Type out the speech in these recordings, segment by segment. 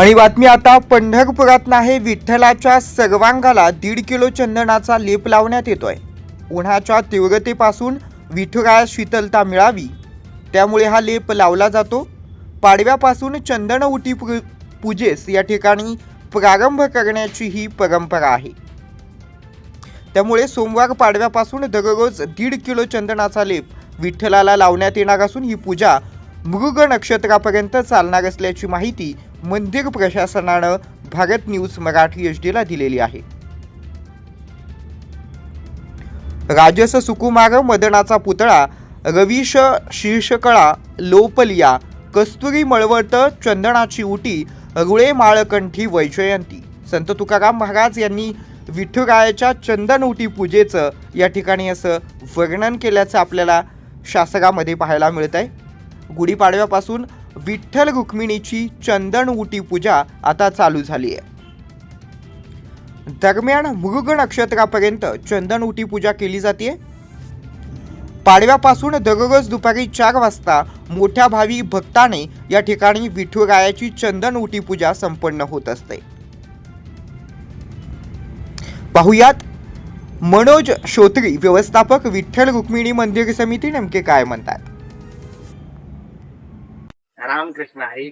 आणि बातमी आता पंढरपुरात आहे विठ्ठलाच्या सर्वांगाला दीड किलो चंदनाचा लेप लावण्यात येतोय. उन्हाच्या तीव्रतेपासून विठुराया शीतलता मिळावी. त्यामुळे हा लेप लावला जातो. पाडव्यापासून चंदन उटी पूजेस या ठिकाणी प्रारंभ करण्याची ही परंपरा आहे. त्यामुळे सोमवार पाडव्यापासून दररोज दीड किलो चंदनाचा लेप विठ्ठलाला लावण्यात येणार असून ही पूजा मृग नक्षत्रापर्यंत चालणार असल्याची माहिती मंदिर प्रशासनानं भारत न्यूज मराठी एच डीला दिलेली आहे. राजस सुकुमार मदनाचा पुतळा रवीश शीर्षकळा लोपलिया कस्तुरी मळवट चंदनाची उटी रुळे माळकंठी वैजयंती. संत तुकाराम महाराज यांनी विठुरायाच्या चंदन उटी पूजेचं या ठिकाणी असं वर्णन केल्याचं आपल्याला शासकामध्ये पाहायला मिळत आहे गुढीपाडव्यापासून विठ्ठल रुक्मिणीची चंदन उटी पूजा आता चालू झाली आहे. दरम्यान मृग नक्षत्रापर्यंत चंदन उटी पूजा केली जाते. पाडव्यापासून दररोज दुपारी चार वाजता मोठ्या भावी भक्ताने या ठिकाणी विठुरायाची चंदन उटी पूजा संपन्न होत असते. पाहुयात मनोज श्रोत्री व्यवस्थापक विठ्ठल रुक्मिणी मंदिर समिती नेमके काय म्हणतात? रामकृष्ण आहे.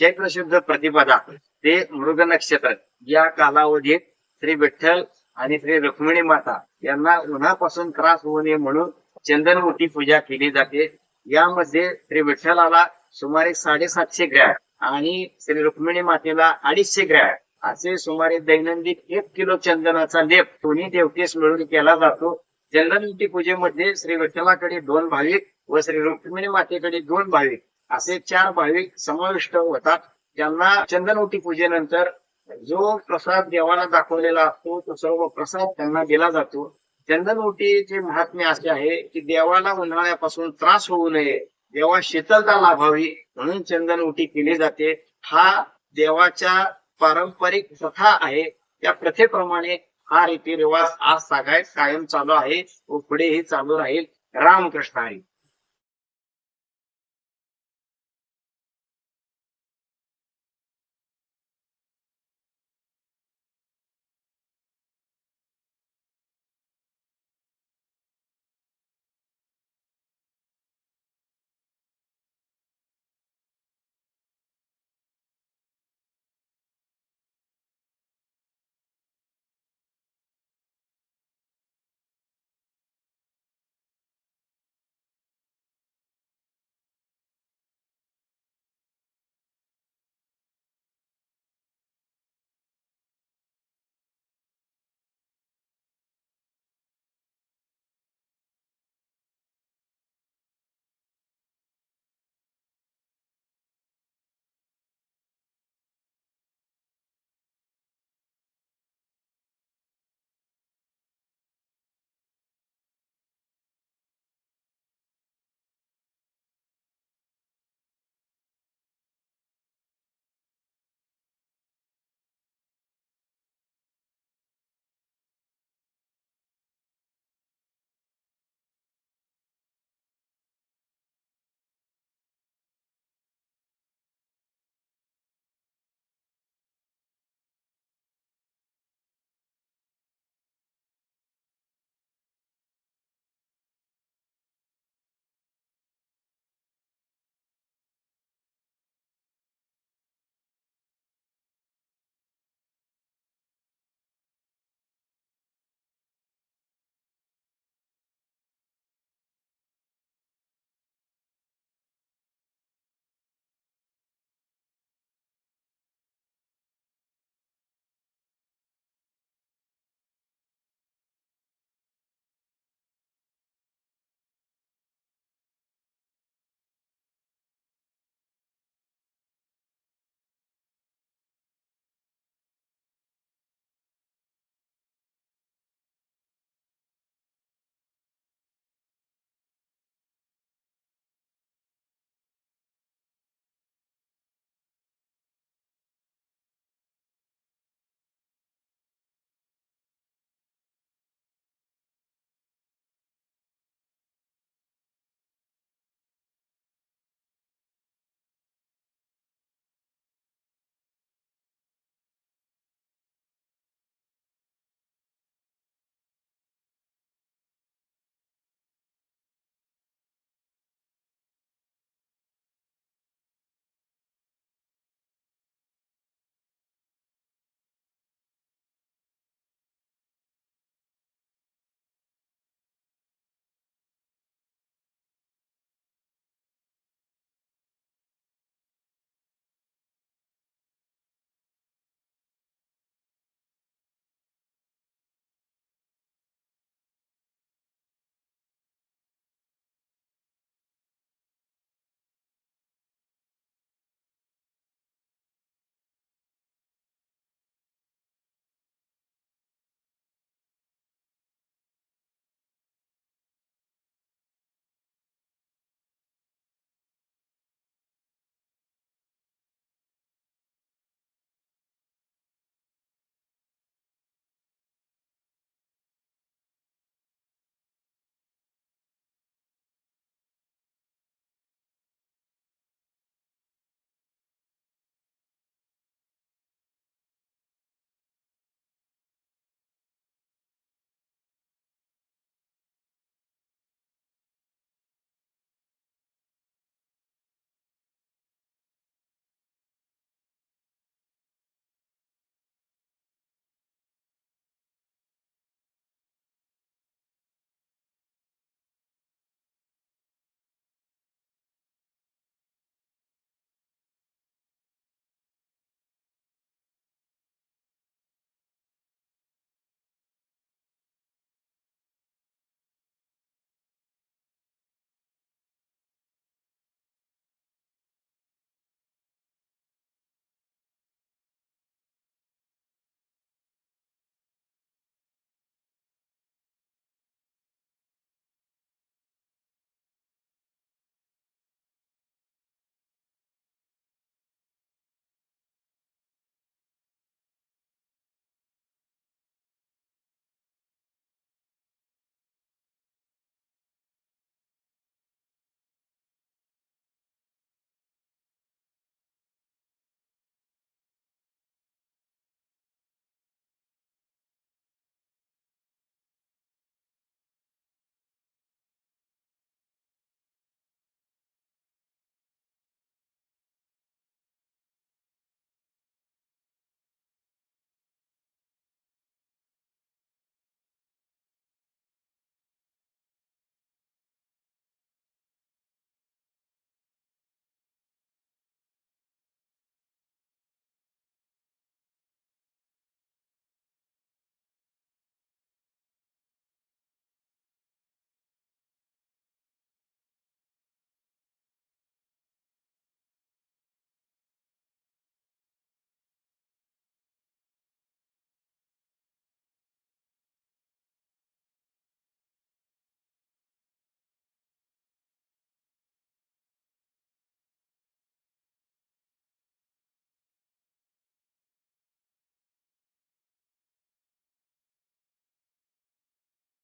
जय शुद्ध प्रतिपदा ते मृग नक्षत्र या कालावधीत श्री विठ्ठल आणि श्री रुक्मिणी माता यांना उन्हापासून त्रास होऊ नये म्हणून चंदनवटी पूजा केली जाते. यामध्ये श्री विठ्ठलाला सुमारे साडेसातशे ग्रॅम आणि श्री रुक्मिणी मातेला अडीचशे ग्रॅम असे सुमारे दैनंदिन एक किलो चंदनाचा लेप दोन्ही देवतेस मिळून केला जातो. चंदनवटी पूजेमध्ये श्री विठ्ठलाकडे दोन भाविक व श्री रुक्मिणी मातेकडे दोन भाविक असे चार भाविक समाविष्ट होतात. त्यांना चंदनवटी पूजेनंतर जो प्रसाद देवाला दाखवलेला असतो तो सर्व प्रसाद त्यांना दिला जातो. चंदनवटीचे महात्म्य असे आहे की देवाला उन्हाळ्यापासून त्रास होऊ नये देवा शीतलता लाभावी म्हणून चंदनवटी केली जाते. हा देवाच्या पारंपरिक प्रथा आहे. त्या प्रथेप्रमाणे हा रीतिरिवाज आज सगळ्यात कायम चालू आहे व पुढेही चालू राहील. रामकृष्ण हरी.